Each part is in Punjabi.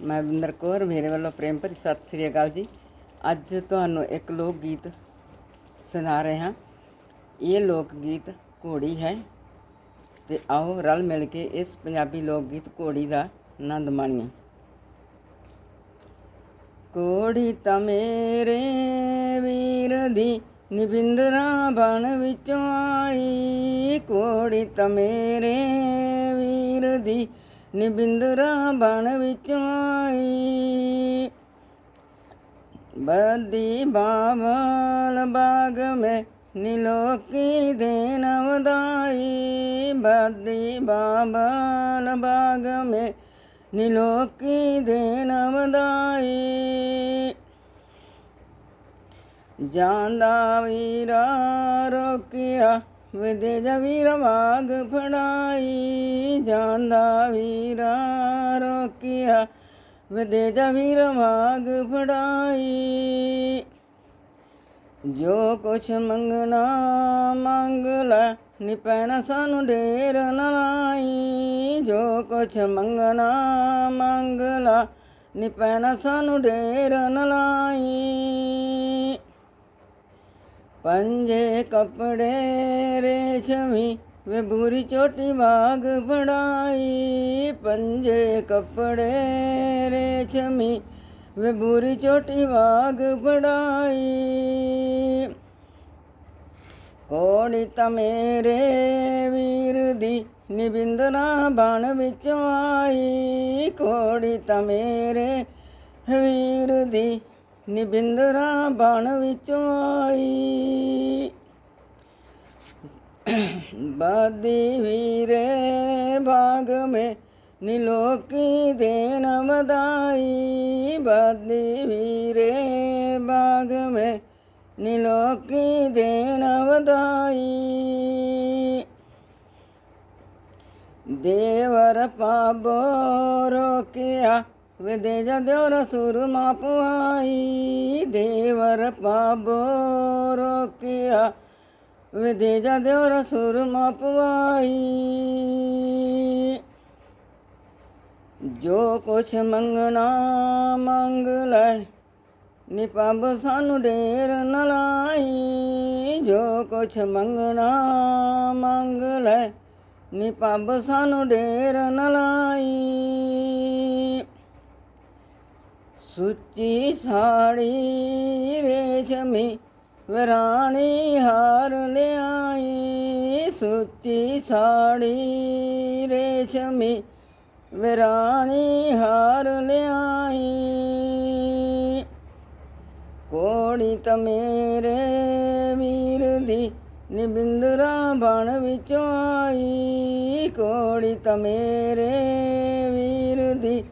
ਮੈਂ ਬਿੰਦਰ ਕੌਰ, ਮੇਰੇ ਵੱਲੋਂ ਪ੍ਰੇਮ ਭਰੀ ਸਤਿ ਸ੍ਰੀ ਅਕਾਲ ਜੀ। ਅੱਜ ਤੁਹਾਨੂੰ ਇੱਕ ਲੋਕ ਗੀਤ ਸੁਣਾ ਰਹੇ। ਹਾਂ ਇਹ ਲੋਕ ਗੀਤ ਘੋੜੀ ਹੈ ਤੇ ਆਓ ਰਲ ਮਿਲ ਕੇ ਇਸ ਪੰਜਾਬੀ ਲੋਕ ਗੀਤ ਘੋੜੀ ਦਾ ਆਨੰਦ ਮਾਣੀਏ। ਕੋੜੀ ਤਾਂ ਮੇਰੇ ਵੀਰ ਦੀ ਨਿਬਿੰਦਰਾ ਬਣ ਵਿੱਚੋਂ ਆਈ। ਕੋੜੀ ਤਾਂ ਮੇਰੇ ਵੀਰ ਦੀ ਨਿਬਿੰਦਰਾ ਬਣ ਵਿੱਚ ਆਈ। ਬਦੀ ਬਾਵਲ ਬਾਗ ਮੇ ਨਿਲੋਕੀ ਦੇਨ ਵਦਾਈ ਬਦੀ ਬਾਵਲ ਬਾਗ ਮੇ ਨਿਲੋਕੀ ਦੇਨ ਵਦਾਈ ਜਾਂਦਾ ਵੀਰਾ ਰੋਕਿਆ ਵਿਦੇ ਵੀਰ ਵਾਗ ਫੜਾਈ ਜਾਂਦਾ ਵੀਰਾ, ਰੋਕਿਆ। ਵਿਦੇ ਵੀਰ ਵਾਗ ਫੜਾਈ। ਜੋ ਕੁਛ ਮੰਗਣਾ ਮੰਗ ਲੈ, ਨੀ ਪੈਣਾ ਸਾਨੂੰ ਢੇਰ ਨਾ ਲਾਈ। ਜੋ ਕੁਛ ਮੰਗਣਾ ਮੰਗ ਲੈ, ਨੀ ਪੈਣਾ ਸਾਨੂੰ ਢੇਰ ਨਾ ਲਾਈ। ਪੰਜੇ ਕਪੜੇ ਰੇਸ਼ਮੀ ਵੇ ਬੂਰੀ ਚੋਟੀ ਬਾਗ ਫੜਾਈ ਪੰਜੇ ਕਪੜੇ ਰੇਸ਼ਮੀ ਵੇ ਬੂਰੀ ਚੋਟੀ ਬਾਗ ਫੜਾਈ ਕੋੜੀ ਤਾਂ ਮੇਰੇ ਵੀਰ ਦੀ ਨਿਬਿੰਦਨਾ ਬਣ ਵਿੱਚੋਂ ਆਈ। ਕੋੜੀ ਤਾਂ ਮੇਰੇ ਵੀਰ ਦੀ ਨਿਬਿੰਦਰਾ ਬਣ ਵਿੱਚੋਂ ਆਈ। ਬਾਦੀ ਵੀਰੇ ਬਾਗ ਮੇ ਨਿਲੋਕੀ ਦੇਨ ਮਦਾਈ ਬਾਦੀ ਵੀਰੇ ਬਾਗ ਮੇ ਨਿਲੋਕੀ ਦੇਨ ਵਦਾਈ ਦੇਵਰ ਪਾਬੋ ਰੋਕਿਆ ਵਿਦੇ ਜਦਿਉ ਸੁਰਮਾ ਪੁਆਈ ਦੇਵਰ ਪਾਬੋ ਰੋਕਿਆ। ਵਿਦੇ ਜਦਿਉ ਸੁਰਮਾ ਪੁਆਈ ਜੋ ਕੁਛ ਮੰਗਣਾ ਮੰਗ ਲੈ। ਨਿਪੰਬ ਸਾਨੂੰ ਢੇਰ ਨ ਲਾਈ, ਜੋ ਕੁਛ ਮੰਗਣਾ ਮੰਗ ਲੈ। ਨਿਪੰਬ ਸਾਨੂੰ ਢੇਰ ਨ ਲਾਈ ਸੁੱਚੀ ਸਾੜੀ ਰੇਸ਼ਮੀ ਵਰਾਣੀ ਹਾਰ ਲਿਆਈ। ਸੁੱਚੀ ਸਾੜੀ ਰੇਸ਼ਮੀ ਵਰਾਣੀ ਹਾਰ ਲਿਆਈ। ਕੋੜੀ ਤਾਂ ਮੇਰੇ ਵੀਰ ਦੀ ਨਿਬਿੰਦਰਾ ਬਣ ਵਿੱਚੋਂ ਆਈ। ਕੋੜੀ ਤਾਂ ਮੇਰੇ ਵੀਰ ਦੀ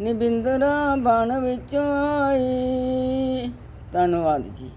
ਨਿਬਿੰਦਰਾ ਬਣ ਵਿੱਚ ਆਈ ਧੰਨਵਾਦ ਜੀ।